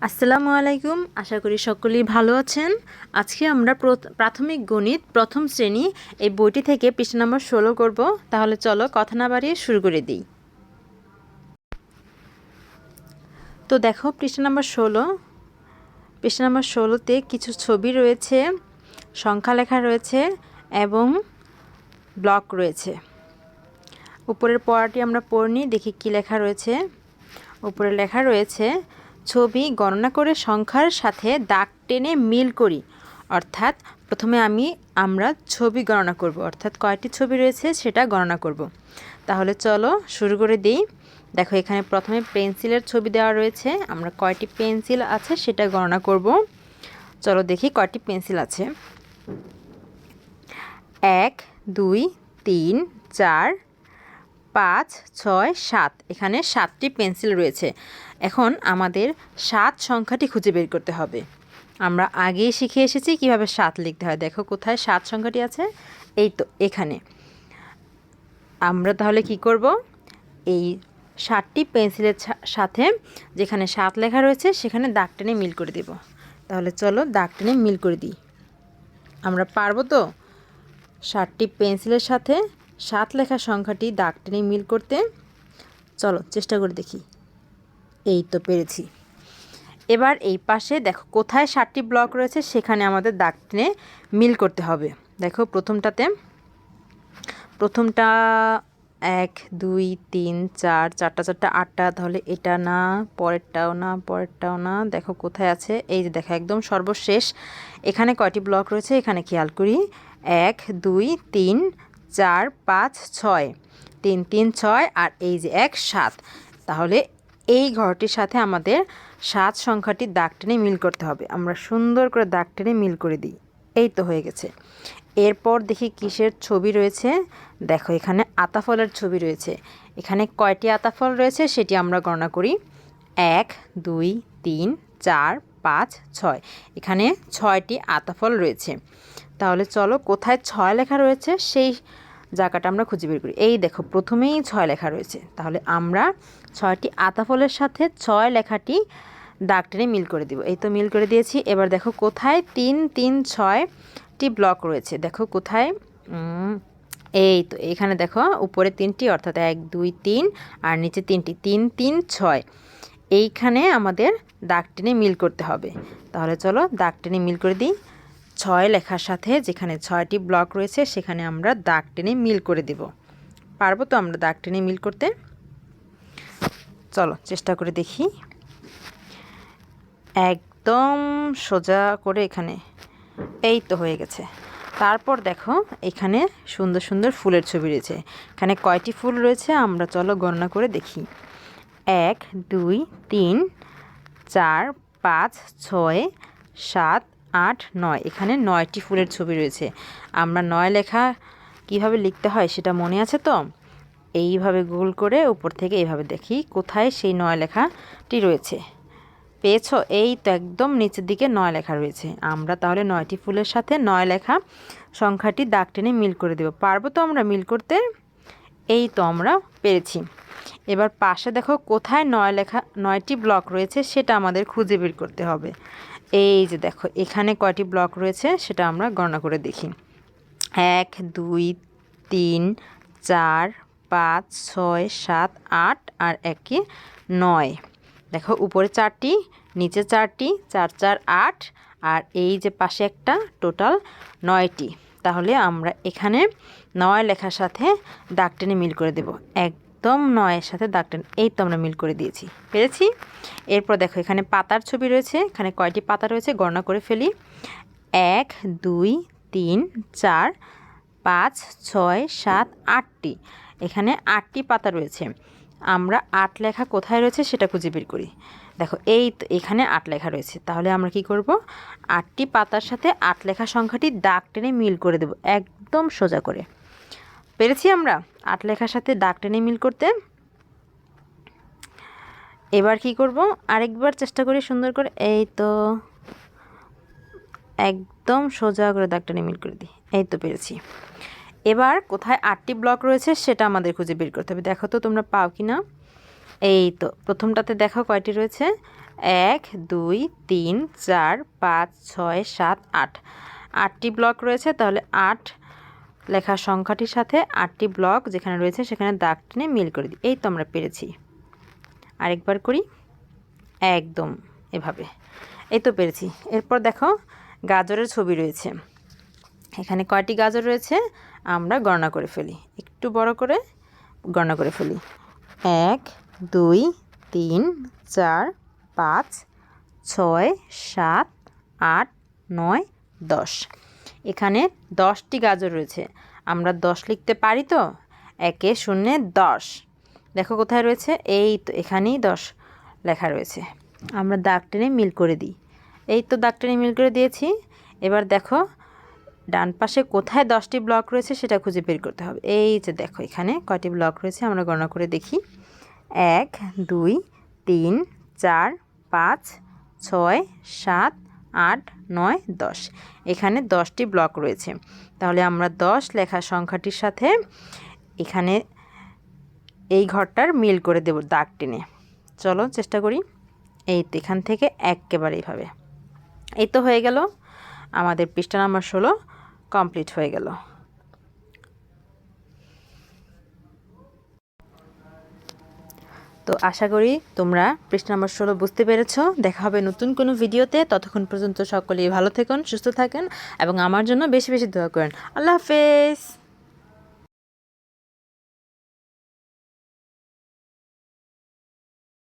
আসসালামু আলাইকুম, আশা করি সকলেই ভালো আছেন। আজকে আমরা প্রথ- প্রাথমিক গণিত প্রথম শ্রেণি এই বইটি থেকে পৃষ্ঠা নম্বর ষোলো করব। তাহলে চলো কথা না বাড়িয়ে শুরু করে দিই। তো দেখো, পৃষ্ঠা নম্বর ষোলো। পৃষ্ঠা নম্বর ষোলোতে কিছু ছবি রয়েছে, সংখ্যা লেখা রয়েছে এবং ব্লক রয়েছে। উপরের পড়াটি আমরা পড়নি, দেখি কি লেখা রয়েছে। উপরে লেখা রয়েছে ছবি গণনা করে সংখ্যার সাথে দাগ টেনে মিল করি। অর্থাৎ প্রথমে আমি, আমরা ছবি গণনা করব। অর্থাৎ কয়টি ছবি রয়েছে সেটা গণনা করব। তাহলে চলো শুরু করে দিই। দেখো, এখানে প্রথমে পেন্সিলের ছবি দেওয়া রয়েছে। আমরা কয়টি পেন্সিল আছে সেটা গণনা করব। চলো দেখি কয়টি পেন্সিল আছে। এক, দুই, তিন, চার পাঁচ, ছয়, সাত। এখানে সাতটি পেন্সিল রয়েছে। এখন আমাদের সাত সংখ্যাটি খুঁজে বের করতে হবে। আমরা আগেই শিখে এসেছি কীভাবে সাত লিখতে হয়। দেখো কোথায় সাত সংখ্যাটি আছে? এই তো, এখানে। আমরা তাহলে কি করব? এই সাতটি পেন্সিলের সাথে যেখানে সাত লেখা রয়েছে, সেখানে দাগ টেনে মিল করে দেব। তাহলে চলো দাগ টেনে মিল করে দিই। আমরা পারব তো? সাতটি পেন্সিলের সাথে সাত লেখা সংখ্যাটি দাগ টেনে মিল করতে চলো চেষ্টা করে দেখি। এই তো পেরেছি। এবার এই পাশে দেখো কোথায় সাতটি ব্লক রয়েছে সেখানে আমাদের দাগ টেনে মিল করতে হবে। দেখো প্রথমটাতে, প্রথমটা এক, দুই, তিন, চার, চারটা চারটা, আটটা, তাহলে এটা না, পরেরটাও না পরেরটাও না, দেখো কোথায় আছে? এই যে দেখো একদম সর্বশেষ। এখানে কয়টি ব্লক রয়েছে? এখানে খেয়াল করি। এক, দুই, তিন চার, পাঁচ, ছয়। তিন তিন, ছয় আর এই যে এক, সাত। তাহলে এই ঘরটির সাথে আমাদের সাত সংখ্যাটি দাগ টেনে মিল করতে হবে। আমরা সুন্দর করে দাগ টেনে মিল করে দিই। এই তো হয়ে গেছে। এরপর দেখি কিসের ছবি রয়েছে। দেখো, এখানে আতাফলের ছবি রয়েছে। এখানে কয়টি আতাফল রয়েছে সেটি আমরা গণনা করি। এক, দুই, তিন, চার, পাঁচ, ছয়। এখানে ছয়টি আতাফল রয়েছে। তাহলে চলো কোথায় ছয় লেখা রয়েছে সেই জায়গাটা আমরা খুঁজে বের করি। এই দেখো, প্রথমেই ছয় লেখা রয়েছে। তাহলে আমরা ছয়টি আতাফলের সাথে ছয় লেখাটি দাগ টেনে মিল করে দিব। এই তো মিল করে দিয়েছি। এবার দেখো, কোথায় তিন তিন, ছয়টি ব্লক রয়েছে? দেখো, কোথায়? এই তো, এখানে দেখো, উপরে তিনটি, অর্থাৎ এক, দুই, তিন, আর নিচে তিনটি। তিন তিন, ছয়। এইখানে আমাদের দাগ টেনে মিল করতে হবে। তাহলে চলো, দাগ টেনে মিল করে দিই। ছয় লেখার সাথে যেখানে ছয়টি ব্লক রয়েছে, সেখানে আমরা দাগ টেনে মিল করে দেব। পারব তো আমরা দাগ টেনে মিল করতে? চলো, চেষ্টা করে দেখি। একদম সোজা করে এখানে। এই তো হয়ে গেছে। তারপর দেখো, এখানে সুন্দর সুন্দর ফুলের ছবি রয়েছে। এখানে কয়টি ফুল রয়েছে আমরা চলো গণনা করে দেখি। এক, দুই, তিন, চার, পাঁচ, ছয়, সাত আট, নয়। এখানে নয়টি ফুলের ছবি রয়েছে। আমরা নয় লেখা কীভাবে লিখতে হয় সেটা মনে আছে তো? এইভাবে গোল করে উপর থেকে এইভাবে দেখি কোথায় সেই নয় লেখাটি রয়েছে। পেয়েছ? এই তো একদম নিচের দিকে নয় লেখা রয়েছে। আমরা তাহলে নয়টি ফুলের সাথে নয় লেখা সংখ্যাটি দাগ টেনে মিল করে দেব। পারব তো আমরা মিল করতে? এই তো আমরা পেরেছি। এবার পাশে দেখো কোথায় নয় লেখা, নয়টি ব্লক রয়েছে সেটা আমাদের খুঁজে বের করতে হবে। এই যে দেখো, এখানে কয়টি ব্লক রয়েছে সেটা আমরা গণনা করে দেখি। এক, দুই, তিন, চার, পাঁচ, ছয়, সাত, আট আর একে নয়। দেখো, উপরে চারটি, নিচে চারটি, চার চার, আট আর এই যে পাশে একটা টোটাল নয়টি। তাহলে আমরা এখানে নয় লেখার সাথে দাগ টেনে মিল করে দেব। একদম নয়ের সাথে দাগ টেনে এই তো আমরা মিল করে দিয়েছি। পেরেছি? এরপর দেখো, এখানে পাতার ছবি রয়েছে। এখানে কয়টি পাতা রয়েছে? গণনা করে ফেলি। এক, দুই, তিন, চার, পাঁচ, ছয়, সাত, আটটি। এখানে আটটি পাতা রয়েছে। আমরা আট লেখা কোথায় রয়েছে সেটা খুঁজে বের করি। দেখো, এই এখানে আট লেখা রয়েছে। তাহলে আমরা কি করব? আটটি পাতার সাথে আট লেখা সংখ্যাটি দাগ টেনে মিল করে দেব, একদম সোজা করে। পেরেছি আমরা? আট লেখার সাথে দাগ টেনে মিল করতে। এবার কি করব? আরেকবার চেষ্টা করি সুন্দর করে। এই তো, একদম সোজা করে দাগটা মিল করে দিই। এই তো পেরেছি। এবার কোথায় আটটি ব্লক রয়েছে সেটা আমাদের খুঁজে বের করতে হবে। দেখো তো তোমরা পাও কি না এই তো, প্রথমটাতে দেখো কয়টি রয়েছে? এক, দুই, তিন, চার, পাঁচ, ছয়, সাত, আট। আটটি ব্লক রয়েছে, তাহলে আট লেখার সংখ্যাটির সাথে আটটি ব্লক যেখানে রয়েছে সেখানে দাগ টেনে মিল করে দিই এই তো আমরা পেরেছি। আরেকবার করি। একদম এভাবে। এই তো পেরেছি। এরপর দেখো, গাজরের ছবি রয়েছে। এখানে কয়টি গাজর রয়েছে? আমরা গণনা করে ফেলি। একটু বড় করে গণনা করে ফেলি। এক, দুই, তিন, চার, পাঁচ, ছয়, সাত, আট, নয়, দশ। এখানে দশটি গাজর রয়েছে। আমরা দশ লিখতে পারি তো? একে শূন্যে দশ। দেখো কোথায় রয়েছে? এই তো এখানেই দশ লেখা রয়েছে। আমরা দাগ টেনে মিল করে দিই। এই তো দাগ টেনে মিল করে দিয়েছি। এবার দেখো, ডান পাশে কোথায় দশটি ব্লক রয়েছে সেটা খুঁজে বের করতে হবে। এই যে দেখো, এখানে কয়টি ব্লক রয়েছে আমরা গণনা করে দেখি। এক, দুই, তিন, চার, পাঁচ, ছয়, সাত আট, নয়, দশ। এখানে দশটি ব্লক রয়েছে। তাহলে আমরা দশ লেখা সংখ্যাটির সাথে এখানে এই ঘরটার মিল করে দেব দাগ টেনে। চলো চেষ্টা করি এই তো এখান থেকে একেবারে এইভাবে এই তো হয়ে গেল। আমাদের পৃষ্ঠা নাম্বার ষোলো কমপ্লিট হয়ে গেল। তো আশা করি তোমরা পৃষ্ঠ নম্বর ষোলো বুঝতে পেরেছ। দেখা হবে নতুন কোনো ভিডিওতে। ততক্ষণ পর্যন্ত সকলেই ভালো থাকুন, সুস্থ থাকেন এবং আমার জন্য বেশি বেশি দোয়া করেন। আল্লাহ হাফেজ!